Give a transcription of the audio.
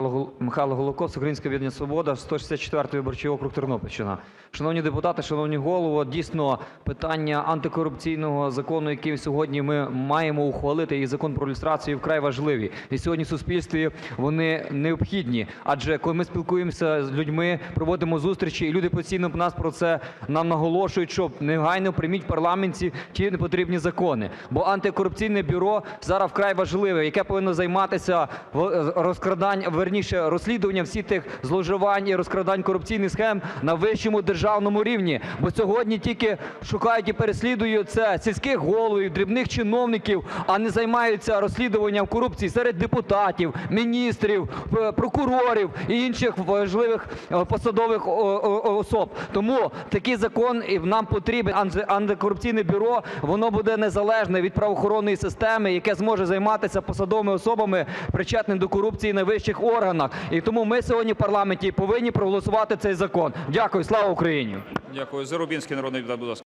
Allahu Михайло Головко, Українське об'єднання "Свобода", 164 виборчий округ, Тернопільщина. Шановні депутати, шановний Голово, дійсно, питання антикорупційного закону, який сьогодні ми маємо ухвалити, і Закон про люстрацію вкрай важливі. І сьогодні в суспільстві вони необхідні. Адже коли ми спілкуємося з людьми, проводимо зустрічі, і люди постійно нас про це нам наголошують, що негайно прийміть в парламенті ті непотрібні закони. Бо антикорупційне бюро зараз вкрай важливе, яке повинно займатися в- розкраданням, вірніше, розслідуванням всіх тих зловживань і розкрадань корупційних схем на вищому державному рівні. Бо сьогодні тільки шукають і переслідують це сільських головів, дрібних чиновників, а не займаються розслідуванням корупції серед депутатів, міністрів, е, прокурорів і інших важливих е, посадових особ. Тому такий закон нам потрібен. Анти- Антикорупційне бюро, воно буде незалежне від правоохоронної системи, яке зможе займатися посадовими особами, причетними до корупції на вищих органах. І тому ми сьогодні в парламенті повинні проголосувати цей закон. Дякую. Слава Україні!